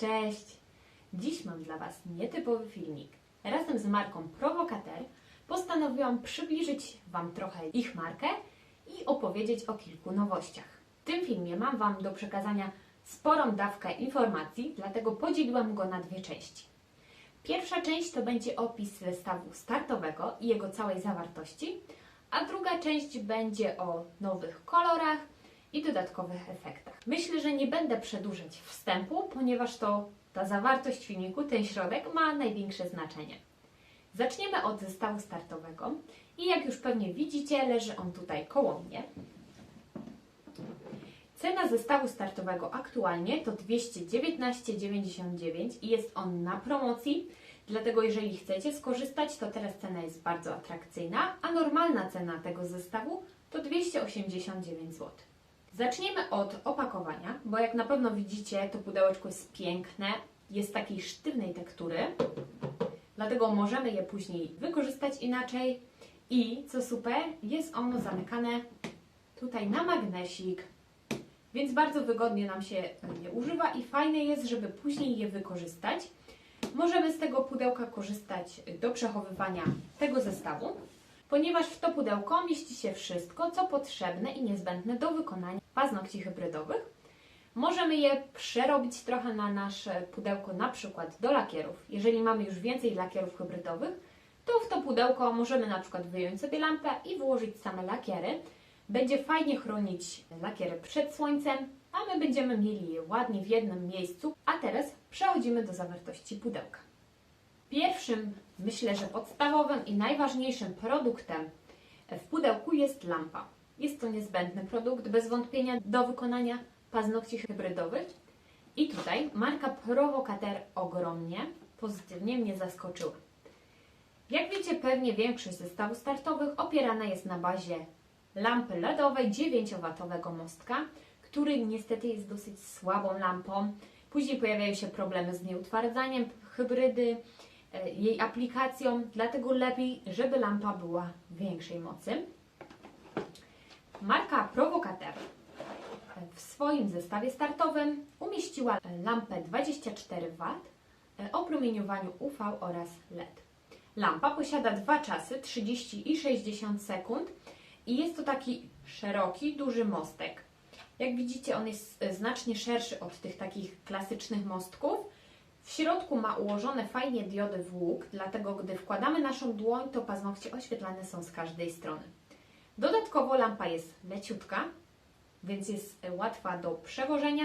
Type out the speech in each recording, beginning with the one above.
Cześć! Dziś mam dla Was nietypowy filmik. Razem z marką Provocateur postanowiłam przybliżyć Wam trochę ich markę i opowiedzieć o kilku nowościach. W tym filmie mam Wam do przekazania sporą dawkę informacji, dlatego podzieliłam go na dwie części. Pierwsza część to będzie opis zestawu startowego i jego całej zawartości, a druga część będzie o nowych kolorach i dodatkowych efektach. Myślę, że nie będę przedłużać wstępu, ponieważ to ta zawartość filmiku, ten środek ma największe znaczenie. Zaczniemy od zestawu startowego i jak już pewnie widzicie, leży on tutaj koło mnie. Cena zestawu startowego aktualnie to 219,99 i jest on na promocji, dlatego jeżeli chcecie skorzystać, to teraz cena jest bardzo atrakcyjna, a normalna cena tego zestawu to 289 zł. Zaczniemy od opakowania, bo jak na pewno widzicie, to pudełeczko jest piękne, jest takiej sztywnej tektury, dlatego możemy je później wykorzystać inaczej. I co super, jest ono zamykane tutaj na magnesik, więc bardzo wygodnie nam się je używa i fajne jest, żeby później je wykorzystać. Możemy z tego pudełka korzystać do przechowywania tego zestawu, ponieważ w to pudełko mieści się wszystko, co potrzebne i niezbędne do wykonania paznokci hybrydowych. Możemy je przerobić trochę na nasze pudełko, na przykład do lakierów. Jeżeli mamy już więcej lakierów hybrydowych, to w to pudełko możemy na przykład wyjąć sobie lampę i włożyć same lakiery. Będzie fajnie chronić lakiery przed słońcem, a my będziemy mieli je ładnie w jednym miejscu. A teraz przechodzimy do zawartości pudełka. Pierwszym, myślę, że podstawowym i najważniejszym produktem w pudełku jest lampa. Jest to niezbędny produkt, bez wątpienia, do wykonania paznokci hybrydowych. I tutaj marka Provocateur ogromnie pozytywnie mnie zaskoczyła. Jak wiecie, pewnie większość zestawów startowych opierana jest na bazie lampy LEDowej 9W mostka, który niestety jest dosyć słabą lampą. Później pojawiają się problemy z nieutwardzaniem hybrydy, jej aplikacją, dlatego lepiej, żeby lampa była większej mocy. Marka Provocateur w swoim zestawie startowym umieściła lampę 24W o promieniowaniu UV oraz LED. Lampa posiada dwa czasy 30 i 60 sekund i jest to taki szeroki, duży mostek. Jak widzicie, on jest e, znacznie szerszy od tych takich klasycznych mostków. W środku ma ułożone fajnie diody w łuk, dlatego gdy wkładamy naszą dłoń, to paznokcie oświetlane są z każdej strony. Dodatkowo lampa jest leciutka, więc jest e, łatwa do przewożenia,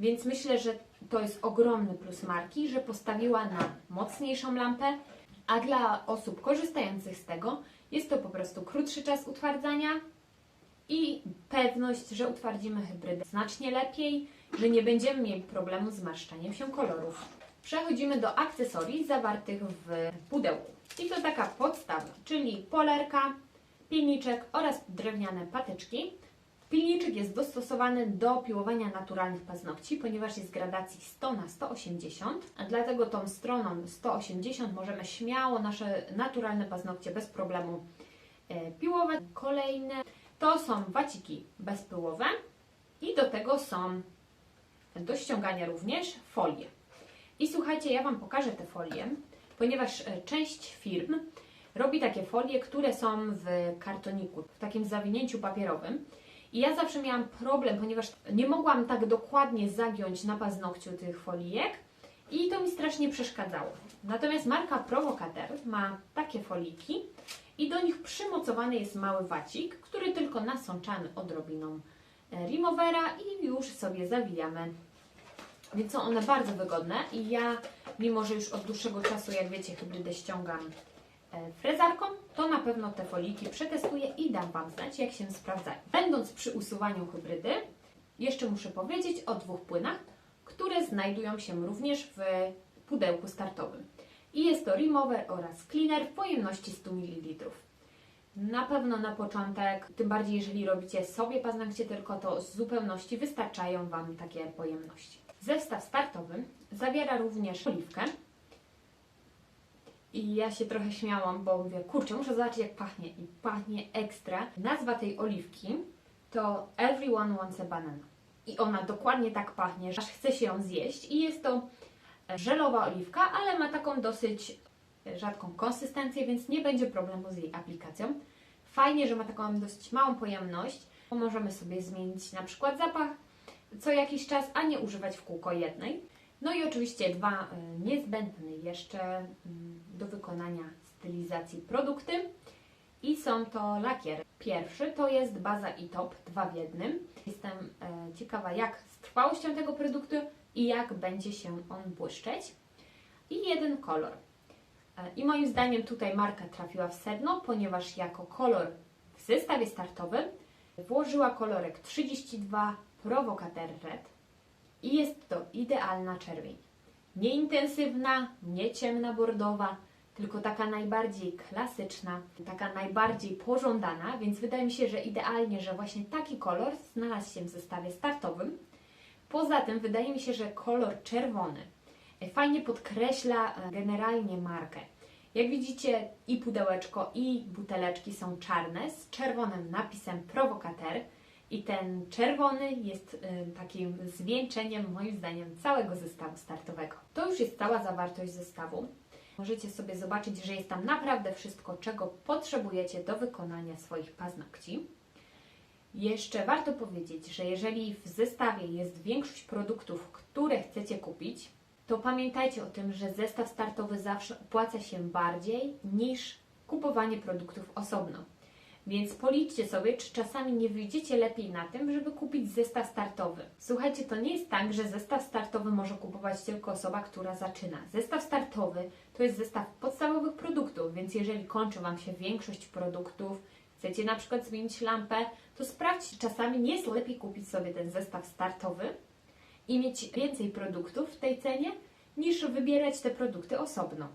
więc myślę, że to jest ogromny plus marki, że postawiła na mocniejszą lampę, a dla osób korzystających z tego jest to po prostu krótszy czas utwardzania i pewność, że utwardzimy hybrydę znacznie lepiej, że nie będziemy mieli problemu z zmarszczaniem się kolorów. Przechodzimy do akcesorii zawartych w pudełku. I to taka podstawa, czyli polerka, pilniczek oraz drewniane patyczki. Pilniczek jest dostosowany do piłowania naturalnych paznokci, ponieważ jest gradacji 100 na 180, a dlatego tą stroną 180 możemy śmiało nasze naturalne paznokcie bez problemu e, piłować. Kolejne to są waciki bezpyłowe i do tego są do ściągania również folie. I słuchajcie, ja Wam pokażę te folie, ponieważ e, część firm robi takie folie, które są w kartoniku, w takim zawinięciu papierowym. I ja zawsze miałam problem, ponieważ nie mogłam tak dokładnie zagiąć na paznokciu tych folijek i to mi strasznie przeszkadzało. Natomiast marka Provocateur ma takie foliki i do nich przymocowany jest mały wacik, który tylko nasączamy odrobiną e, removera i już sobie zawijamy. Więc są one bardzo wygodne i ja, mimo że już od dłuższego czasu, jak wiecie, hybrydę ściągam e, frezarką, to na pewno te foliki przetestuję i dam Wam znać, jak się sprawdzają. Będąc przy usuwaniu hybrydy, jeszcze muszę powiedzieć o dwóch płynach, które znajdują się również w pudełku startowym. I jest to Remover oraz Cleaner w pojemności 100 ml. Na pewno na początek, tym bardziej jeżeli robicie sobie paznokcie tylko, to z zupełności wystarczają Wam takie pojemności. Zestaw startowy zawiera również oliwkę. I ja się trochę śmiałam, bo mówię, kurczę, muszę zobaczyć jak pachnie. I pachnie ekstra. Nazwa tej oliwki to Everyone Wants a Banana. I ona dokładnie tak pachnie, że aż chce się ją zjeść. I jest to żelowa oliwka, ale ma taką dosyć rzadką konsystencję, więc nie będzie problemu z jej aplikacją. Fajnie, że ma taką dosyć małą pojemność, możemy sobie zmienić na przykład zapach co jakiś czas, a nie używać w kółko jednej. No i oczywiście dwa y, niezbędne jeszcze mm, do wykonania stylizacji produkty i są to lakiery. Pierwszy to jest baza i top, dwa w jednym. Jestem e, ciekawa jak z trwałością tego produktu i jak będzie się on błyszczeć. I jeden kolor. E, I moim zdaniem tutaj marka trafiła w sedno, ponieważ jako kolor w zestawie startowym włożyła kolorek 32 Provocateur Red i jest to idealna czerwień. Nie intensywna, nie ciemna bordowa, tylko taka najbardziej klasyczna, taka najbardziej pożądana, więc wydaje mi się, że idealnie, że właśnie taki kolor znalazł się w zestawie startowym. Poza tym wydaje mi się, że kolor czerwony fajnie podkreśla e, generalnie markę. Jak widzicie, i pudełeczko, i buteleczki są czarne z czerwonym napisem Provocateur. I ten czerwony jest y, takim zwieńczeniem, moim zdaniem, całego zestawu startowego. To już jest cała zawartość zestawu. Możecie sobie zobaczyć, że jest tam naprawdę wszystko, czego potrzebujecie do wykonania swoich paznokci. Jeszcze warto powiedzieć, że jeżeli w zestawie jest większość produktów, które chcecie kupić, to pamiętajcie o tym, że zestaw startowy zawsze opłaca się bardziej niż kupowanie produktów osobno. Więc policzcie sobie, czy czasami nie wyjdziecie lepiej na tym, żeby kupić zestaw startowy. Słuchajcie, to nie jest tak, że zestaw startowy może kupować tylko osoba, która zaczyna. Zestaw startowy to jest zestaw podstawowych produktów, więc jeżeli kończy Wam się większość produktów, chcecie na przykład zmienić lampę, to sprawdźcie, czasami nie jest lepiej kupić sobie ten zestaw startowy i mieć więcej produktów w tej cenie, niż wybierać te produkty osobno.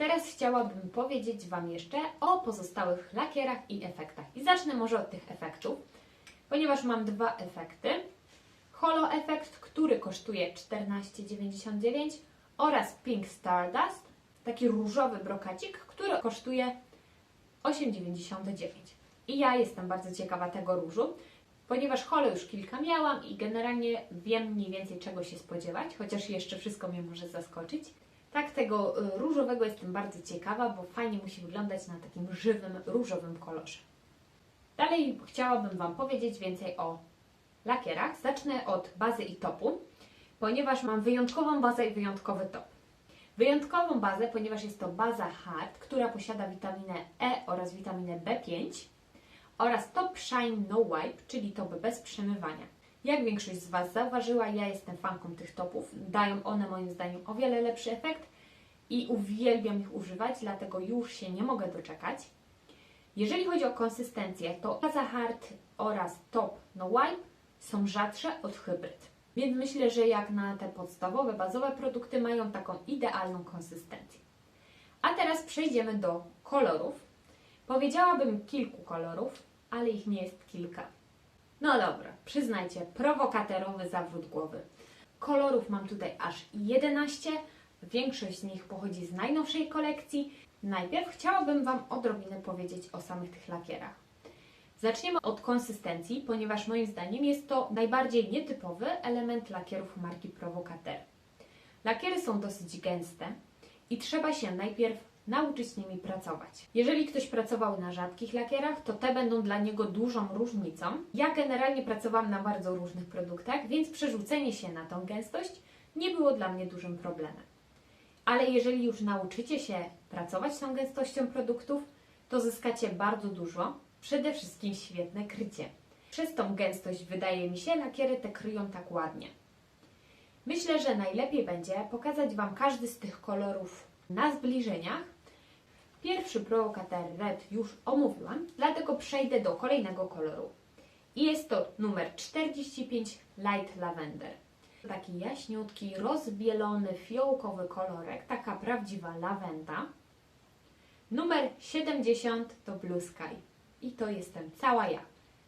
Teraz chciałabym powiedzieć Wam jeszcze o pozostałych lakierach i efektach. I zacznę może od tych efektów, ponieważ mam dwa efekty. Holo efekt, który kosztuje 14,99 oraz Pink Stardust, taki różowy brokacik, który kosztuje 8,99. I ja jestem bardzo ciekawa tego różu, ponieważ holo już kilka miałam i generalnie wiem mniej więcej czego się spodziewać, chociaż jeszcze wszystko mnie może zaskoczyć. Tak, tego y, różowego jestem bardzo ciekawa, bo fajnie musi wyglądać na takim żywym, różowym kolorze. Dalej chciałabym Wam powiedzieć więcej o lakierach. Zacznę od bazy i topu, ponieważ mam wyjątkową bazę i wyjątkowy top. Wyjątkową bazę, ponieważ jest to baza hard, która posiada witaminę E oraz witaminę B5 oraz top shine no wipe, czyli top bez przemywania. Jak większość z Was zauważyła, ja jestem fanką tych topów. Dają one moim zdaniem o wiele lepszy efekt i uwielbiam ich używać, dlatego już się nie mogę doczekać. Jeżeli chodzi o konsystencję, to Plaza Hard oraz Top No Wipe są rzadsze od hybryd. Więc myślę, że jak na te podstawowe, bazowe produkty mają taką idealną konsystencję. A teraz przejdziemy do kolorów. Powiedziałabym kilku kolorów, ale ich nie jest kilka. No dobra, przyznajcie, prowokaterowy zawrót głowy. Kolorów mam tutaj aż 11. Większość z nich pochodzi z najnowszej kolekcji. Najpierw chciałabym Wam odrobinę powiedzieć o samych tych lakierach. Zaczniemy od konsystencji, ponieważ moim zdaniem jest to najbardziej nietypowy element lakierów marki Provocateur. Lakiery są dosyć gęste i trzeba się najpierw nauczyć nimi pracować. Jeżeli ktoś pracował na rzadkich lakierach, to te będą dla niego dużą różnicą. Ja generalnie pracowałam na bardzo różnych produktach, więc przerzucenie się na tą gęstość nie było dla mnie dużym problemem. Ale jeżeli już nauczycie się pracować tą gęstością produktów, to zyskacie bardzo dużo, przede wszystkim świetne krycie. Przez tą gęstość, wydaje mi się, lakiery te kryją tak ładnie. Myślę, że najlepiej będzie pokazać Wam każdy z tych kolorów na zbliżeniach. Pierwszy prowokator red już omówiłam, dlatego przejdę do kolejnego koloru. I jest to numer 45 Light Lavender. Taki jaśniutki, rozbielony, fiołkowy kolorek, taka prawdziwa lawenda. Numer 70 to Blue Sky. I to jestem cała ja.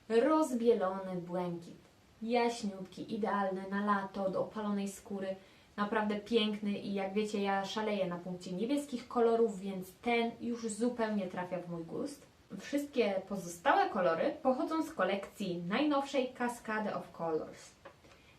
Rozbielony błękit. Jaśniutki, idealny na lato, do opalonej skóry naprawdę piękny i jak wiecie, ja szaleję na punkcie niebieskich kolorów, więc ten już zupełnie trafia w mój gust. Wszystkie pozostałe kolory pochodzą z kolekcji najnowszej Cascade of Colors.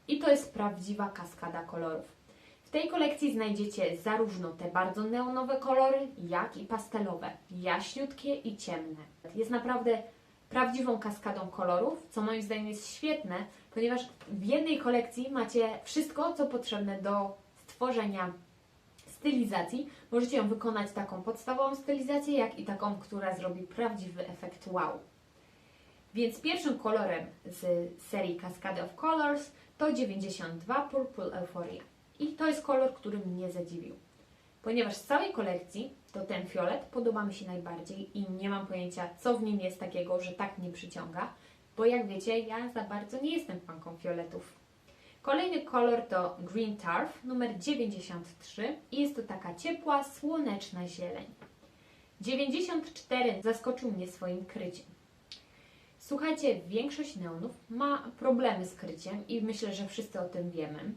I to jest prawdziwa kaskada kolorów. W tej kolekcji znajdziecie zarówno te bardzo neonowe kolory, jak i pastelowe, jaśniutkie i ciemne. Jest naprawdę prawdziwą kaskadą kolorów, co moim zdaniem jest świetne, ponieważ w jednej kolekcji macie wszystko, co potrzebne do stworzenia stylizacji. Możecie ją wykonać taką podstawową stylizację, jak i taką, która zrobi prawdziwy efekt wow. Więc pierwszym kolorem z serii Cascade of Colors to 92 Purple Euphoria. I to jest kolor, który mnie zadziwił. Ponieważ z całej kolekcji to ten fiolet podoba mi się najbardziej i nie mam pojęcia, co w nim jest takiego, że tak mnie przyciąga, bo jak wiecie, ja za bardzo nie jestem fanką fioletów. Kolejny kolor to Green Turf numer 93 i jest to taka ciepła, słoneczna zieleń. 94 zaskoczył mnie swoim kryciem. Słuchajcie, większość neonów ma problemy z kryciem i myślę, że wszyscy o tym wiemy.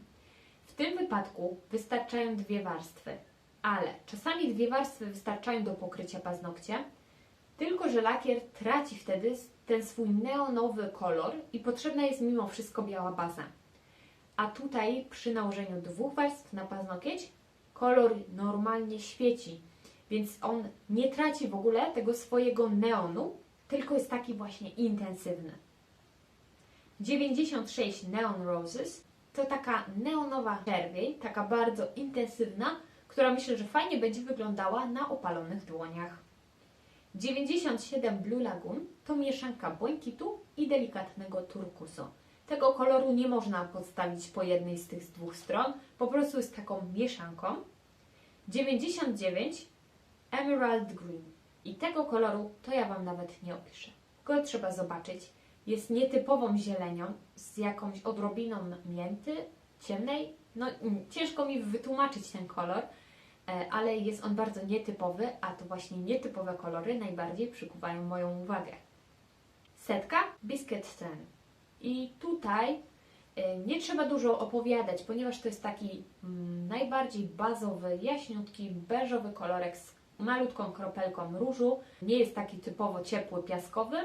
W tym wypadku wystarczają dwie warstwy, ale czasami dwie warstwy wystarczają do pokrycia paznokcia, tylko że lakier traci wtedy ten swój neonowy kolor i potrzebna jest mimo wszystko biała baza. A tutaj przy nałożeniu dwóch warstw na paznokieć kolor normalnie świeci, więc on nie traci w ogóle tego swojego neonu, tylko jest taki właśnie intensywny. 96 Neon Roses to taka neonowa czerwień, taka bardzo intensywna, która myślę, że fajnie będzie wyglądała na opalonych dłoniach. 97 Blue Lagoon to mieszanka błękitu i delikatnego turkusu. Tego koloru nie można podstawić po jednej z tych dwóch stron, po prostu jest taką mieszanką. 99 Emerald Green. I tego koloru to ja Wam nawet nie opiszę. Go trzeba zobaczyć. Jest nietypową zielenią z jakąś odrobiną mięty ciemnej. No ciężko mi wytłumaczyć ten kolor, ale jest on bardzo nietypowy, a to właśnie nietypowe kolory najbardziej przykuwają moją uwagę. Setka Biscuit Ten. I tutaj e, nie trzeba dużo opowiadać, ponieważ to jest taki mm, najbardziej bazowy, jaśniutki, beżowy kolorek z malutką kropelką różu. Nie jest taki typowo ciepły, piaskowy.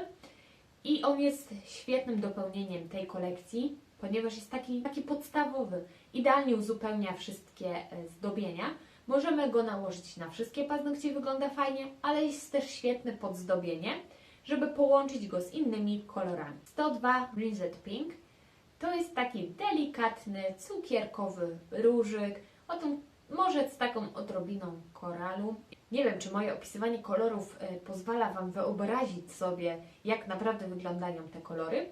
I on jest świetnym dopełnieniem tej kolekcji, ponieważ jest taki, taki podstawowy. Idealnie uzupełnia wszystkie e, zdobienia. Możemy go nałożyć na wszystkie paznokcie, wygląda fajnie, ale jest też świetne podzdobienie, żeby połączyć go z innymi kolorami. 102 Brinzet Pink to jest taki delikatny, cukierkowy różyk, o tym może z taką odrobiną koralu. Nie wiem, czy moje opisywanie kolorów y, pozwala Wam wyobrazić sobie, jak naprawdę wyglądają te kolory.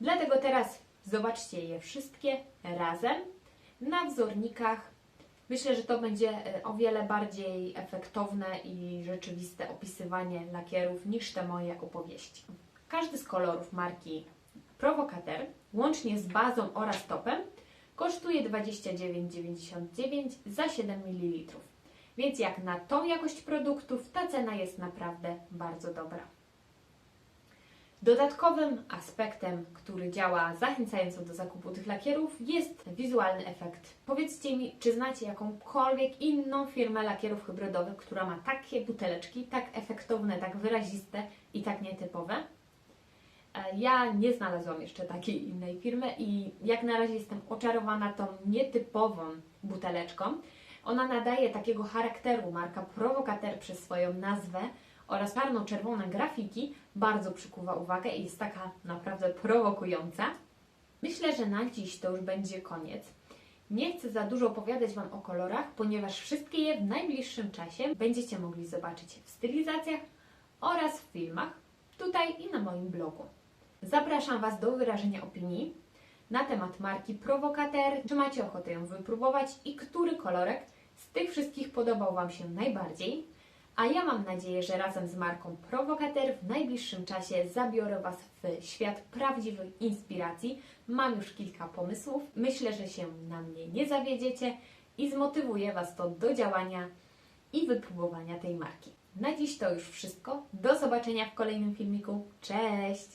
Dlatego teraz zobaczcie je wszystkie razem na wzornikach. Myślę, że to będzie y, o wiele bardziej efektowne i rzeczywiste opisywanie lakierów niż te moje opowieści. Każdy z kolorów marki Provocateur, łącznie z bazą oraz topem, kosztuje 29,99 za 7 ml. Więc jak na tą jakość produktów, ta cena jest naprawdę bardzo dobra. Dodatkowym aspektem, który działa zachęcająco do zakupu tych lakierów, jest wizualny efekt. Powiedzcie mi, czy znacie jakąkolwiek inną firmę lakierów hybrydowych, która ma takie buteleczki, tak efektowne, tak wyraziste i tak nietypowe? E, Ja nie znalazłam jeszcze takiej innej firmy i jak na razie jestem oczarowana tą nietypową buteleczką. Ona nadaje takiego charakteru marka Provocateur przez swoją nazwę oraz czarno-czerwone grafiki bardzo przykuwa uwagę i jest taka naprawdę prowokująca. Myślę, że na dziś to już będzie koniec. Nie chcę za dużo opowiadać Wam o kolorach, ponieważ wszystkie je w najbliższym czasie będziecie mogli zobaczyć w stylizacjach oraz w filmach, tutaj i na moim blogu. Zapraszam Was do wyrażenia opinii na temat marki Provocateur. Czy macie ochotę ją wypróbować i który kolorek z tych wszystkich podobał Wam się najbardziej? A ja mam nadzieję, że razem z marką Provocateur w najbliższym czasie zabiorę Was w świat prawdziwych inspiracji. Mam już kilka pomysłów. Myślę, że się na mnie nie zawiedziecie i zmotywuje Was to do działania i wypróbowania tej marki. Na dziś to już wszystko. Do zobaczenia w kolejnym filmiku. Cześć!